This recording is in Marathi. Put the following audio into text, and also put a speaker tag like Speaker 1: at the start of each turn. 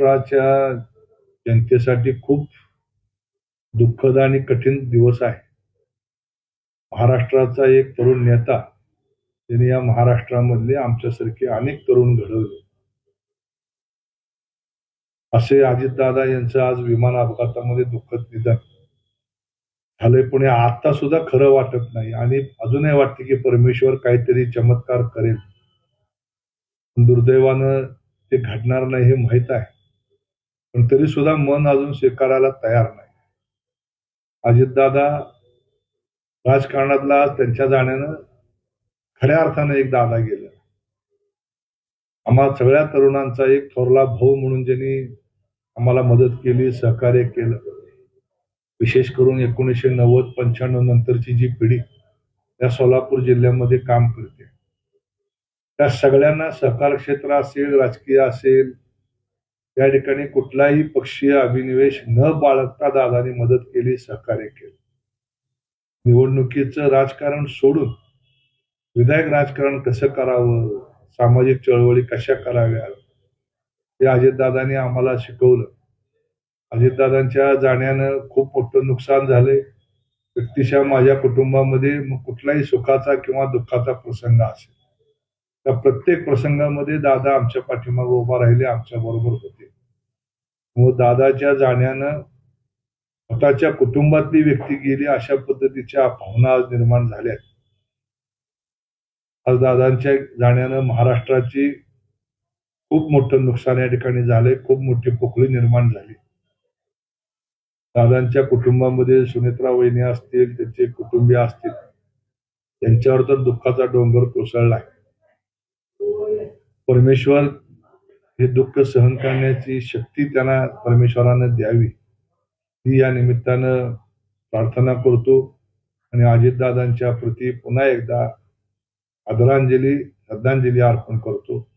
Speaker 1: महाराष्ट्राच्या जनतेसाठी खूप दुःखद आणि कठीण दिवस आहे. महाराष्ट्राचा एक तरुण नेता त्यांनी या महाराष्ट्रामधले आमच्यासारखे अनेक तरुण घडवले. असे अजितदादा यांचं आज विमान अपघातामध्ये दुःखद निधन झालंय. पण आता सुद्धा खरं वाटत नाही आणि अजूनही वाटते की परमेश्वर काहीतरी चमत्कार करेल. दुर्दैवानं ते घडणार नाही हे माहीत आहे. पण तरी सुद्धा मन अजून स्वीकारायला तयार नाही. अजितदादा राजकारणातला आज त्यांच्या जाण्यानं खऱ्या अर्थानं एक दादा गेला. आम्हा सगळ्या तरुणांचा एक थोरला भाऊ म्हणून ज्यांनी आम्हाला मदत केली सहकार्य केलं. विशेष करून एकोणीसशे नव्वद पंच्याण्णव नंतरची जी पिढी त्या सोलापूर जिल्ह्यामध्ये काम करते. त्या सगळ्यांना सहकार क्षेत्र असेल राजकीय असेल या ठिकाणी कुठलाही पक्षीय अभिनिवेश न बाळगता दादानी मदत केली सहकार्य केलं. निवडणुकीचं राजकारण सोडून विधायक राजकारण कसं करावं सामाजिक चळवळी कशा कराव्या हे अजितदादांनी आम्हाला शिकवलं. अजितदादांच्या जाण्यानं खूप मोठं नुकसान झालंय. व्यक्तिशः माझ्या कुटुंबामध्ये मग कुठलाही सुखाचा किंवा दुःखाचा प्रसंग असेल. त्या प्रत्येक प्रसंगामध्ये दादा आमच्या पाठीमागे उभा राहिले आमच्या बरोबर होते. मग दादाच्या जाण्यानं स्वतःच्या कुटुंबातली व्यक्ती गेली अशा पद्धतीच्या भावना आज निर्माण झाल्या आज दादांच्या जाण्यानं महाराष्ट्राची खूप मोठं नुकसान या ठिकाणी झालंय खूप मोठी पोकळी निर्माण झाली. दादांच्या कुटुंबामध्ये सुनेत्रा वहिनी असतील त्यांचे कुटुंबीय असतील त्यांच्यावर तर दुःखाचा डोंगर कोसळलाय. परमेश्वर हे दुःख सहन करण्याची शक्ती त्यांना परमेश्वरानं द्यावी. ही या निमित्तानं प्रार्थना करतो आणि अजितदादांच्या प्रती पुन्हा एकदा आदरांजली श्रद्धांजली अर्पण करतो.